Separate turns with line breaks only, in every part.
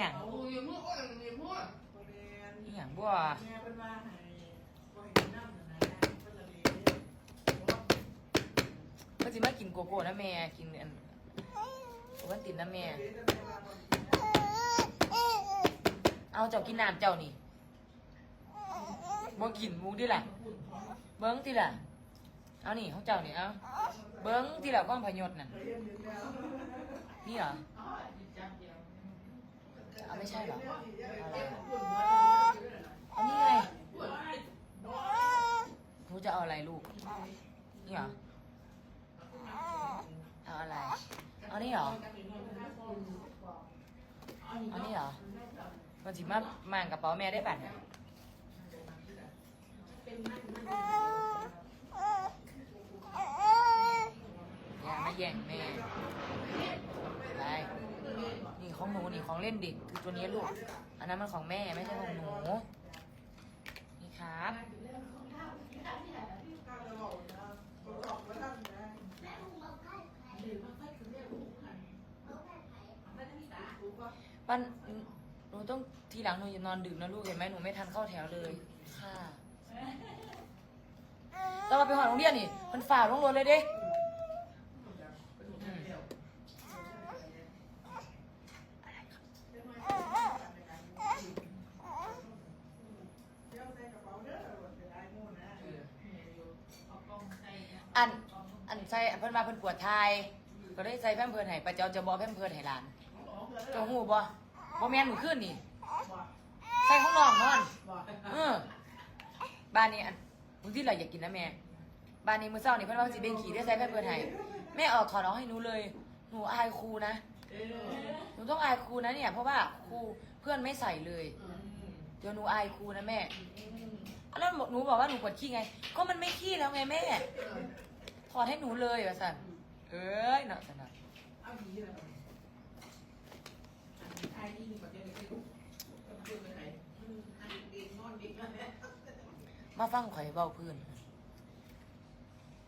หยัง
เอาอย่าพูดอ่อนอย่าพูด
บ่แม่น
อีหยังบ่
แม่เป็นว่าให้บ่ให้กินน้ำนะนะเพิ่นละเลย
เพิ่นสิมากินโกโก้นะแม่กินอันโอวันตินนะแม่
เดี๋ยวจะไปว่าบ่กินน้ำ
เอาเจ้ากินน้ำเจ้านี่บ่กินหมูดิล่ะ เบิ้งติล่ะ เอานี่ของเจ้านี่เอาเบิ้งติล่ะก้องพยศน่ะ
ไปเรียนอยู่แล้ว
นี่เหรอ
อ๋อจับเดียว
เอาไม่ใช่เหรออะไรอานี่ไง
พู
จะเอาอะไรลูก นี่เหรอ เอาอะไร เอานี่เหรอ เอานี่เหรอ มันสิมาม่างกระเป๋าแม่ได้บัตรเนี่ยอย่ามาแย่งแม่ไรนี่ของหนูนี่ของเล่นเด็ก ตัวนี้ลูก อันนั้นมันของแม่ไม่ใช่ของหนู นี่ครับ
ข้าปั
นหนูต้องทีหลังหนูอย่านอนดึกนะลูกเห็นไหมหนูไม่ทันเข้าแถวเลย ค่ะเราไปหอโรงเรียนนี่ มันฝ่าลงรถเลยเด้อืม
เดี๋ยวใส่กระเป๋าเด้อเดี๋ยวไอ้หมู่นะ
เอากล้องใส่
อัน อัน ใส่เพิ่นมาเพิ่นปวดทาย ก็ได้ใส่แพมเพิร์นให้ป้าเจ้าจะบอกแพมเพิร์นให้หลานเจ้าหูบ่บ่แม่นหนูขึ้นนี่ ใส่ข้างนอกนอน เออ บ้านนี้อันมึงที่ไรอยากกินนะแม่ บ้านนี้มื้อเช้านี่เพิ่นว่าสิเบ่งขี่ได้ใส่แพมเพิร์นให้แม่เออกถอดออกให้หนูเลย หนูอายครูนะ หนูต้องอายครูนะเนี่ย เพราะว่าครูเพื่อนไม่ใส่เลย เดี๋ยวหนูอายครูนะแม่แล้วหนูบอกว่าหนูปวดขี้ไง ก็มันไม่ขี้แล้วไงแม่ ถอดให้หนูเลยว่าสันเอ้ยเนาะสันนะ
เอาดีเลย
ไอ้นี่แบบจะไปดูจะพูดไปไหนไอ้เด็กนอนเด็กนั่นแหละ
มาฟังข่อยเบาพื้น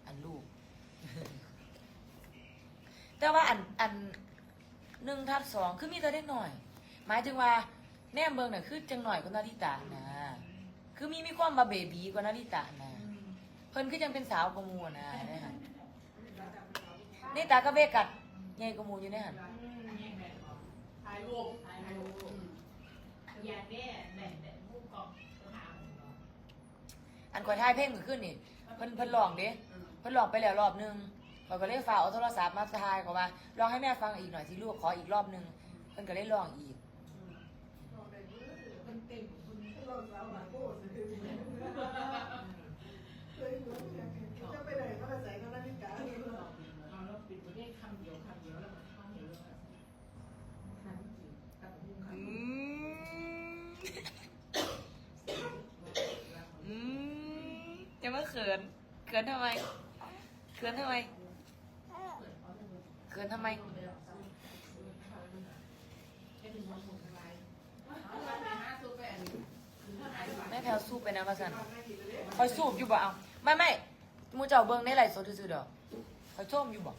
อันลูก แต่ว่าอันอันหนึ่งทับสองคือมีแต่เล็กหน่อย หมายถึงว่า แนมเบิงน่ะคือจังหน่อยกว่านาริตานะ คือมีมีความบาเบบีกว่านาริตานะ เพิ่นคือยังเป็นสาวกว่าหมูอะนะได้หั นนี่ตาก็เบกัดใหญ่กว่าหมูอยู่ในหัน
ถ่ายรูปถ่ายรูปอยากได้แบ่งแบ่งรูปกองถาม
อันข่อยทายเพลงมือขึ้นนี่เพิ่นเพิ่นร้องเด้เพิ่นร้องไปแล้วรอบหนึงข่อยก็เลยฝากเอาโทรศัพท์มาทายก็ว่าลองให้แม่ฟังอีกหน่อยสิลูกขออีกรอบหนึงเพิ่นก็เลยร้องอีก
มันเต็มคุณ
เราสาวหมาโก้ซื้อเคยรู้อย่างจะไปไหนก็ไปใส่ก็นาฬิกาเลย
เอาแล้วปิดประเทศคำเดียวคำเดียวแล้วมันเข้าเห็นแล้วนั่นจริงกับมุ้งค
อืมอืมอย่ามา เขิน เขินทำไม เขินทำไม เขินทำไม แม่แพลวสูบไปนะมาสันคอยสูบอยู่บ่เอาไม่ไม่มูเจ้าเบิ้งได้ไรสดซื้อดอคอยส้มอยู่บ่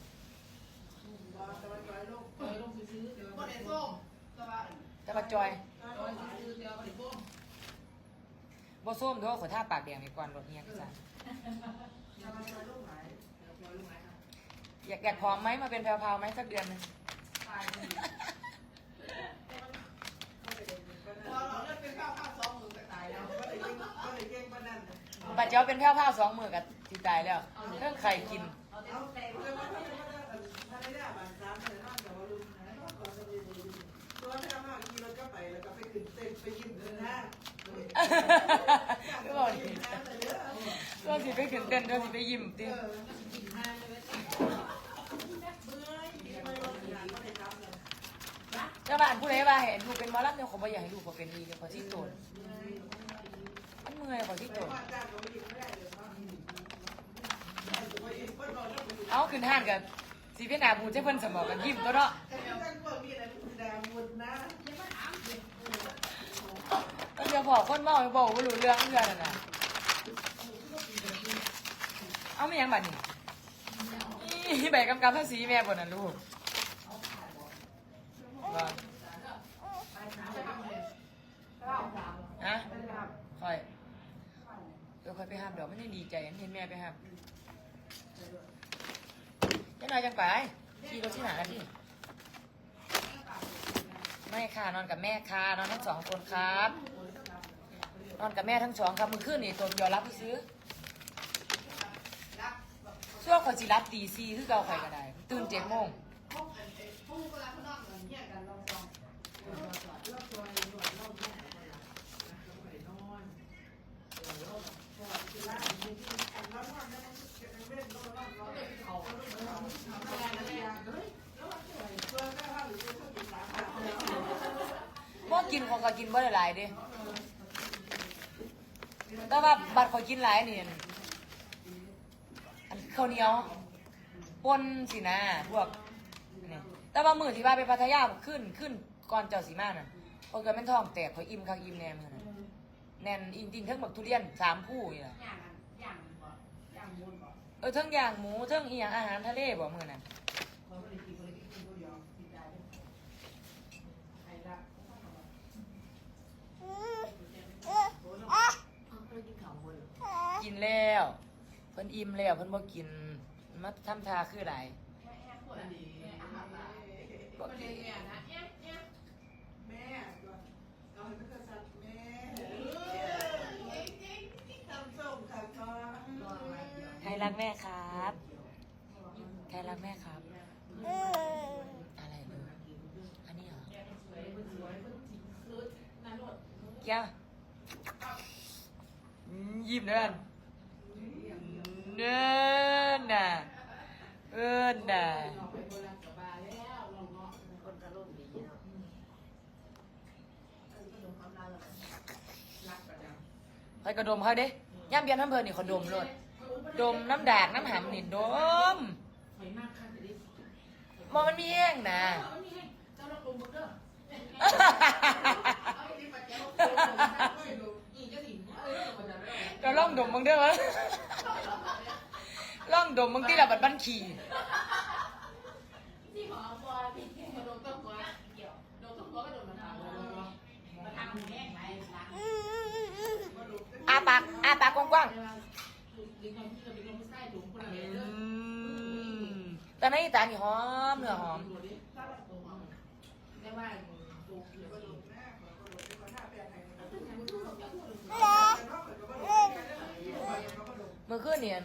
จะมา
จอยบ่ส้มด้วยขอท่าปากแดงไปก่อนรถเนี้ยก็จะ คือสัน
เดี๋ยวเดี๋ยวลูกไหนค่ะ
อยากอยากพร้อมไหมมาเป็นแพรวๆไหมสักเดือนหนึง
ตายเลยพอเราเลิกเป็นข้าวข้าวสองมือก็ตายแล้ว
ก็เลยเก่งปานนั้น
บัดเจ้าเป็นแพรวๆสองมือกับสิตายแล้วเรื่องไข่กิน
เอาแต่
เอา
แต่
แต่ว่าถ้าถ้าได้ได้บางสามเลยนอนแต่ว่าลุงนะก่อนจะมีตัวถ้ามากทีเราก็ไปแล้วก็ไปขึ้นเต้นไปยิ้มเลยนะ
ก็บอกดีก็สิไปขึ้นเต้นก็สิไปยิ้มติ
เจ้า
บ้านผู้ใดว่าเห็นลูกเป็นมอลำเนี่ยเขาบ่อยากให้ลูกขาเป็นอีเดี๋ยวขาที่โตนมันเมื่อยขาที่โตนเอาขึ้นห้างกันสีพี่นาบูเจ้าเพิ่นสมองกันยิ้มตัวเนาะ จะบอกคนเมาไปบอกว่ารู้เรื่องเพื่อนน่ะเอาไม่ยังบัตรนี่นี่ใบกำกับภาษีแม่บ่นน่ะลูกว่ฮะ
คอยเดี๋ยวคอย
ไปห้ามเดี๋ยวไม่ได้ดีใจเห็นแม่ไปห้ามยังไงยังไปขี่รถที่ไหนกันที่ไม่ค่ะนอนกับแม่ค่ะนอนทั้งสองคนครับ นอนกับแม่ทั้งสองครับมือขึ้นนี่ตัวยอรับซื้อช่วงคอยจิรับตีซีคือเราคอยก็ได้ ตื่นเจ็ดโมง
พวกกิน
ของก็กินเบ
อร์หลายดิ แต่ว่าบัดขอยกินหลายนี่อันข้าวเหนียวปนสินะพวกนี่แต่ว่ามือที่ว่าไปพัทยาขึ้นขึ้นก่อนเจ้าสีมาน่ะโอ้ยก็แม่นท้องแตกข่อยอิ่มคักอิ่มแนมื้อนั้นแน่นอินตินทั้งบักทุเรียนสามผู้
อย่างอย่างอย่างมู
เออทั้งย่างหมูทั้งอีหยังอาหารทะเลบ่มื้อนั้น
กิน
แล้ว เพิ่นอิ่มแล้วเพิ่นบ่กินมาทำทาคืออะไร
แม่ด้วยเรา
นม่แม่
ใครรักแม่ครับใครรักแม่ครับ อะไรเลยอันนี้เหรอแก้วยิ้มเด้อ เนินน่ะ
เอิน
น่ะ
ใครกระดมเขาเด้ย่ามเบียนน้ำเพลินนี่ขอดมรถดมน้ำด่างน้ำหำนี่ดม
ม
องมันมีแห้งนะ
จะล่อ
งดมมึงเด้อ ล่องดมมึงที่ระบัดบ้านขี่
ที่หอบอากัวหัวเกวโตัวนมาทาหงไห
อาปากอาปากกว้างๆ
ต่
ในตานี่หอมเนื้อหอมเมื่อคืนเนี่ย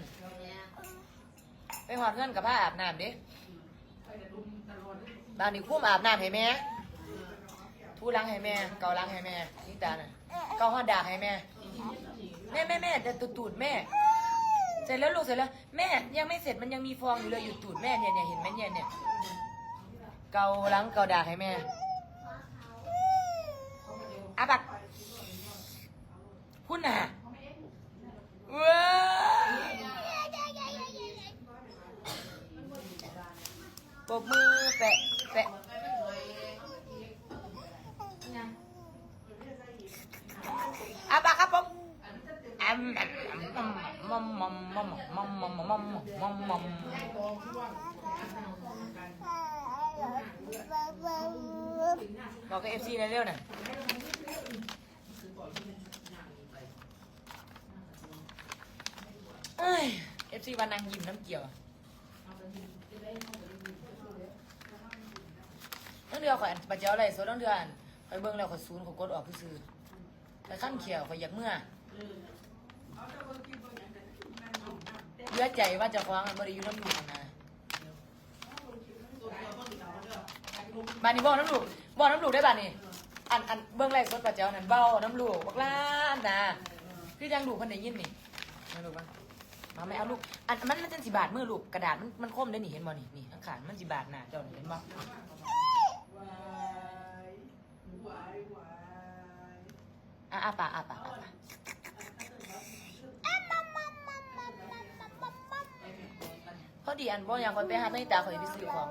ไปหอดเงินกับผ้าอาบน้ำเด้
ไปแต่ดุมตลอด
บ้านนี้คุ้มอาบน้ำให้แม่ทูล้างให้แม่ เกาล้างให้แม่นี่ตาน่ะเกาหอดดากให้แม่ แม่แม่แม่แต่ตูดตูดแม่ เสร็จแล้วลูกเสร็จแล้ว แม่ยังไม่เสร็จมันยังมีฟองอยู่เลยอยู่ตูดแม่เนี่ยเนี่ยเห็นไหมเนี่ยเนี่ยเกาล้างเกาดากให้แม่ นนางยิ้มน้ำเกี่ยวต้องเดือข่อยปัจเจ้าอะไรโซต้องเดือนข่อยเบิ่งแล้วข่อยซูนข่อยกดออกซื่อๆแต่ขั้นเขียวข่อยอยากเมื่อเลือใจว่าจะคว้าของมันบ่ได้อยู่น้ำหนูนะบานนี้บ่อน้ำลูกบ่อน้ำลูกได้บานนี้อันอันเบิ่งไรกสดปัจเจ้านั่นเบ้าน้ำลูกบักล้านนะคือยังดูเพิ่นได้ยินนี่มาลูบ้าง มาไม่เอาลูก อันมันมันจังสิบาทมือลูกกระดาษมันมันคมได้หนี่เห็นบ่นี่นี่ข้างขางมันสิบาทหน้าเจ้านี่เห็นบ่
วายวายว
อะอะปากอะปากอะปากพอดีอันบ่ยังคนไปหาไม่ตาข่อยไปซื้อของ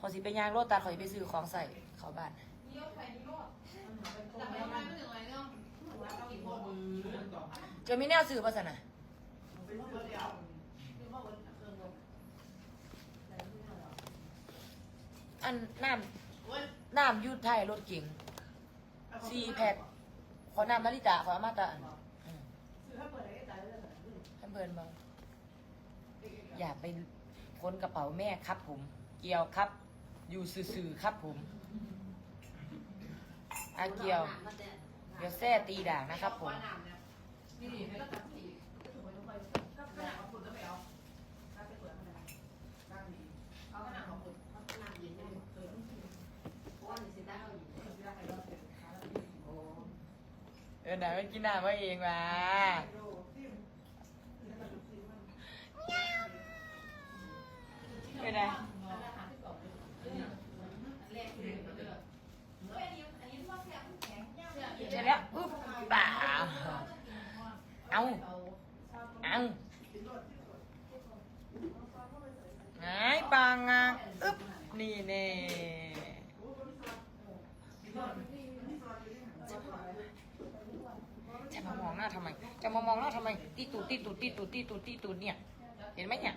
ขอยสิไปย่างโลตัดข่อยไปซื้อของใส่เขาบ้าน
เยี่ยวไปที่โลดแต่ไม่ไม่ถึงอะไรเนาะว่าต้องอีกคน
จะมีแนวซื้อป่ะสนะ
คือว่าวันเครื่องลง
อันน้ำน้ำอยูไทยรถเก๋งสี่แพ็คขอน้ำนาริตาขออามาตาอันอืม
คือถ้าเปิรก็ตายเลยำ
เพลินบอกอย่าไปค้นกระเป๋าแม่ครับผม เกี่ยวครับ อยู่ซื่อๆครับผมอาเกี่ยว เดี๋ยวแซ่ตีด่างนะครับผม
นี่ให้เราตัดสีก็ถูกไปทุกคนก็ขนาด เออไห
นมันกินน้ำมาเองมาเป็นไง
อาหารที่สองแรกคือเอก
เสร็จแล้วปุ๊บป่าเอาเอาไงปังอะอึ๊บนี่เน่ จะมามองหน้าทำไม จะมามองหน้าทำไม ตีตูดตีตูดตีตูดตีตูดตีตูดเนี่ย เห็นไหมเนี่ย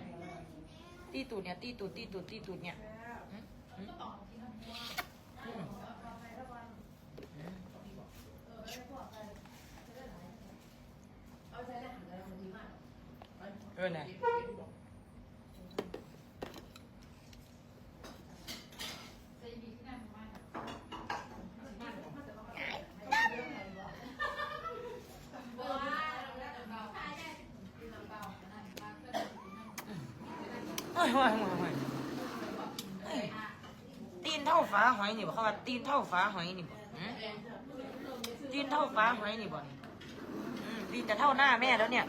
ตีตูดเนี่ย ตีตูดตีตูดตีตูดเนี่ยหึหึอืมอืม
เอาใจได้หันใจมันดีมาก
เออไหน ยเฮ้ยเฮ้ยเฮ้ยเฮ้ยตีนเท่าฟ้าหอยนี่บ่เขาว่าตีนเท่าฟ้าหอยนี่บ่หืมตีนเท่าฟ้าหอยนี่บ่อืมตีนจะเท่าหน้าแม่แล้วเนี่ย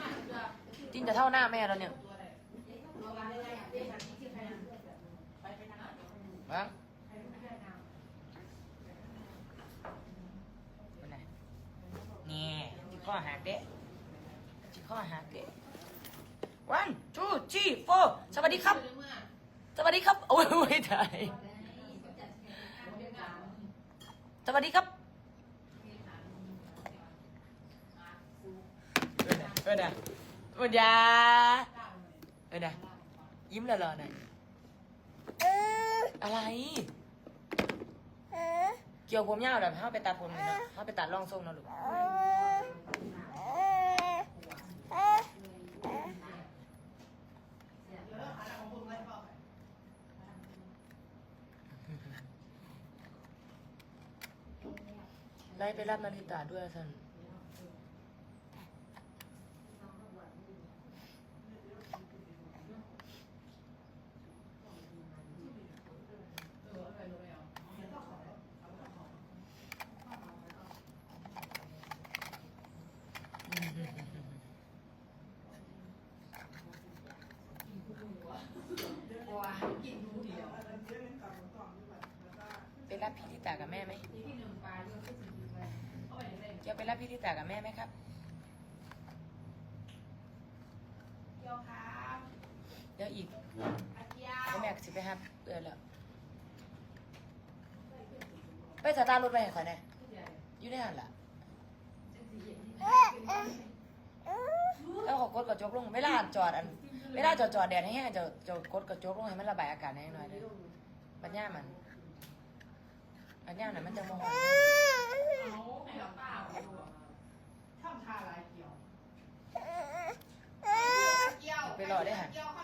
ตีนจะเท่าหน้าแม่แล้วเนี่ยบ้างเป็นไงนี่ที่ข้อหักเด้ที่ข้อหักเด้ one two three four สวัสดีครับ สวัสดีครับ โอ้ยไม่ได้สวัสดีครับเออนะเออนะเออนะเออนยิ้มหล่อๆหน่อยอะไร เกี่ยวผมยาวเดี๋ยวเขาไปตัดผมเลยนะเขาไปตัดร่องทรงนะลูก ไล่ไปรับนาฬิตาด้วยสัน
กินดูเดียว
ไปรับพี่ลิตากับแม่ไหม
ที่หนึ่งปลาเยอะที่สุดเลยเอาไปเลย
เกี่ยวไปรับพี่ลิตากับแม่ไหมครับ
เกี่ยวครับ
เดี๋ยวอีก
อาเกี่ย
ให้
ว
แม่สิ ไปครับเออแล้วไปสตาร์ทรถไปให้ข่อยแน่อยู่ในหันล่ะแล้วเขอกดกระจกลงเวลาจอดอันเวลาจอดจอดแดดให้แห้งจะจะกดกระจกลงให้มันระบายอากาศให้หน่อยเลยปัญญามันปัญญาน่ะมันจะมอง
เอาให้เรา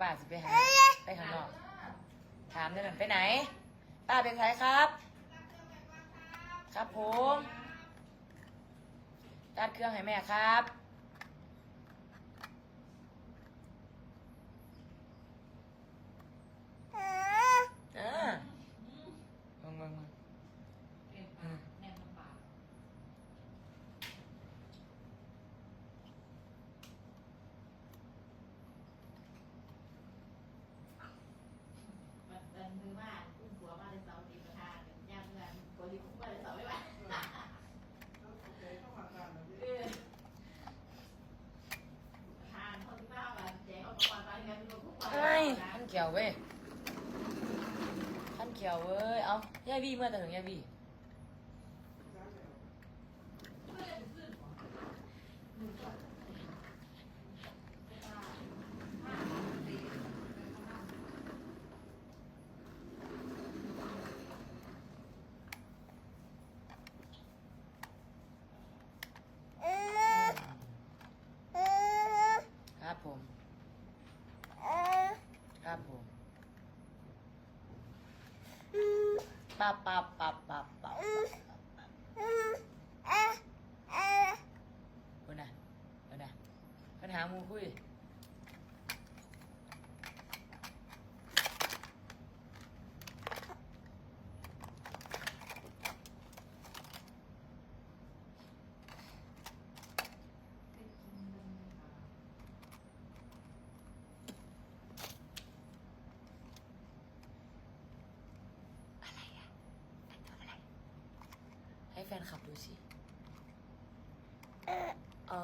ป้า
สิไปหาไปข้างนอก ถามได้หน่อยไปไหน ป้าเป็นใครครับ ครับผมตัดเครื่องให้แม่ครับอ่ามึงมึงมึง
แน่นปากมันมือมากอุ้มหัวมาเลยเสาตีประธานย่างเงินโกลิคุ้มมาเลยเสาไม่ไหวเออประธานคนที่บ้านมาแจกเอาประวัติไปเงินรวมคุ้มมา
เฮ้ย เขียวเว้ยขั้นเขียวเว้ย เอาย่าวี่เมื่อแต่ถึงย่าวี่ ปับปับปับปับปับคนน่ะคนน่ะปัญหาหมูคุย อะไรอะอันตัวอะไร ให้ แฟนคลับดูสิเอ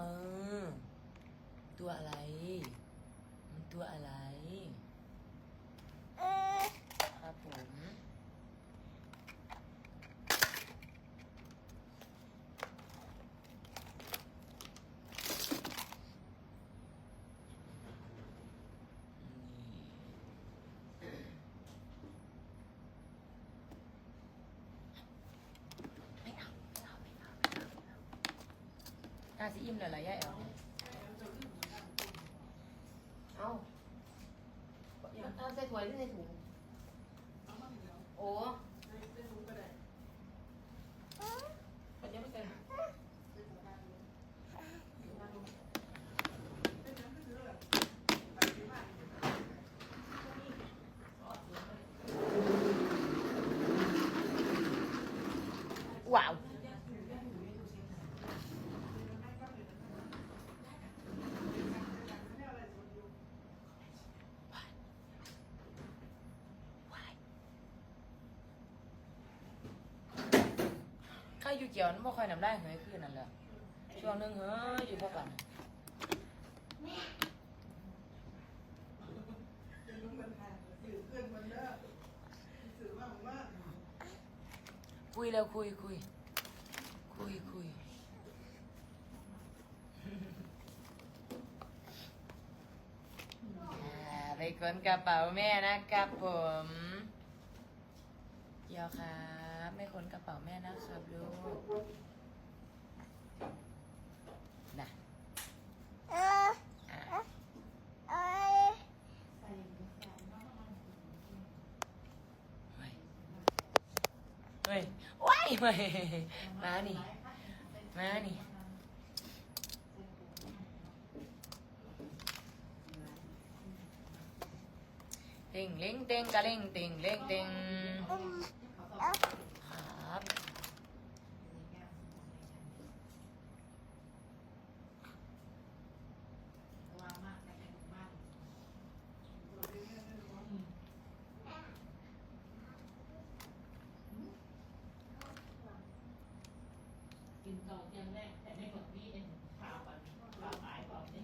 อตัวอะไร มันตัวอะไร ครับผม ไม่เอาไม่เอาไม่เอาไม่เอาไม่เอาน่าซีอิ่มเลยล่ะยายเอ๋อ
เอาเอาใส่ถ้วยหรือใส่ถุง
เอามาอีกแล้ว
โอ้
ได้ได้รู้ก็ได้
ปัญญาไม่ใส่
ได้สบายเลยเป็นยังไม่ซื้อเลยไปที่บ้าน
ว้าว ข้า อยู่เกี่ยวนั้นบ่ค่อยน้ำได้เหยขึ้นนั่นแหละช่วงหนึงเฮ้ยอยู่พวกกัน
จะลุงมันแทนสื่อเพื่อนมัน
คุยแล้วคุยคุยคุยคุยอ่าไปค้นกระเป๋าแม่นะครับผมเกี่ยวครับ ไม่ค้นกระเป๋าแม่นะครับลูกนะเฮ้ยเฮ้ยว้ายเฮ้ยมานี่ มานี่ติงเล้งเต็งกะเล้งติงเล้งเต็งครับ
วางมากในแผ่นบ้านกินต่อเตียงแรกแต่ในหมดนี่เองข่าวก่อนข่าวหายก่อนนี่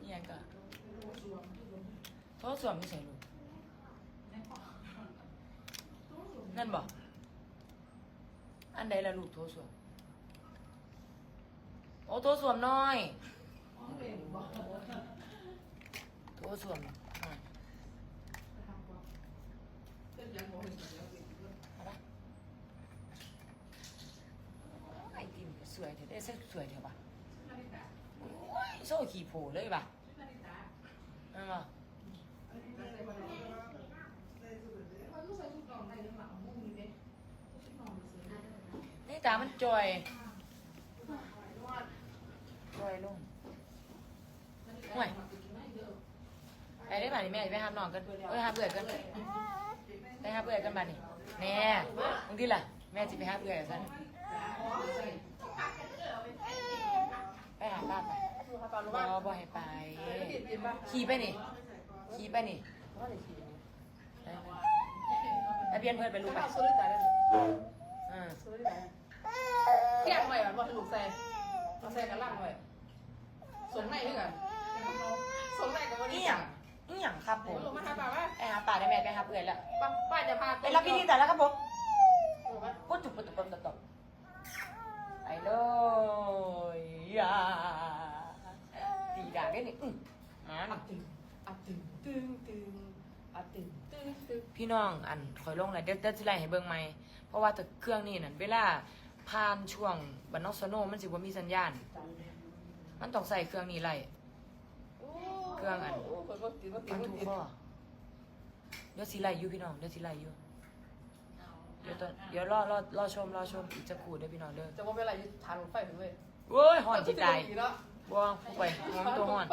นี่ยังก็โทษสวมไม่ใช่ลูกนั่นบอก อันใดละลูกโทษสวมโอ้โทสวมน้อยโทสวมน้อย
โมเห็นแล้วน
เอาละไอติมก็สวยเถอะได้สื้อสวยเถอะปะโอ้ยโซ่ขี่โผล่เลยปะ
นาฬิกา
นั่นปะ
อันนี้ได้มาแล้วได้สุดเลย
มันรู้สึกทุกกล่องได้หรือเปล่ามุ่งมีไหมทุกกล่องสวยนะ
ตามันจอยจอยลง
ห่วย
ไปได้ป่ะนี่แม่ไปหาน้องกันเอ้ยหาเบื่อกันไปหาเบื่อกันบ้านี่แน่บางทีล่ะ แม่จะไปหาเบื่อกันไปหาป้าไปบอบอให้ไป ขี่ไปนี่ขี่ไปนี่ไปไปเปลี่ยนเพื่อนไปลูกไป
เอาซื้อได้เลย
อ่า
ซื้อได้เที่ยงไว้แบบว่าถูกใส่เอาใส่กันล่างไว้ส่งไหนด้วยกันส่งไหนกับวัน
นี่
นี้
หยังนี่หยังครับผม
ลงมาหาป่าว่า
ไปหาป่าได้แม่ไปหาเพื่อนแล้ว
ป้าป้าจะพา
ไปรับพี่นี่แต่แล้วครับผมปุ๊บจุบปุ๊บจุบปุ๊บจุบไปเลยอ่าตีด่าได้นี่อื้อมา
อั
นี่
ดตึงอัดตึงตึงตึงอัดตึงตึงตึง
พี่น้องอันคอยลงเลยเดี๋ยวเดี๋ยวสิไล่ให้เบิ่งใหม่เพราะว่าแต่เครื่องนี่นั่นเวลา ผ่านช่วงบันนอกสโนมันสิบ่มีสัญญาณ มันต้องใส่เครื่องนี้ไล่เครื่องอัน
โอ้คนก็ติดก็ติด
มัน
ก็
ถูก
ติด
ข้อเดี๋ยวสิไล่อยู่พี่น้องเดี๋ยวสิไล่อยู่
เเดี๋
ยวตอนเดี๋ยวรอรอรอชมรอชมอีกจะขูดได้อพี่น้องเด้อ
จะว่าเป็นอะไรทางรถไฟถึงเลย
โว้ยห่อนจิตใจ
เนาะ
บ่วงผู้ไปห่อนตัวห่อน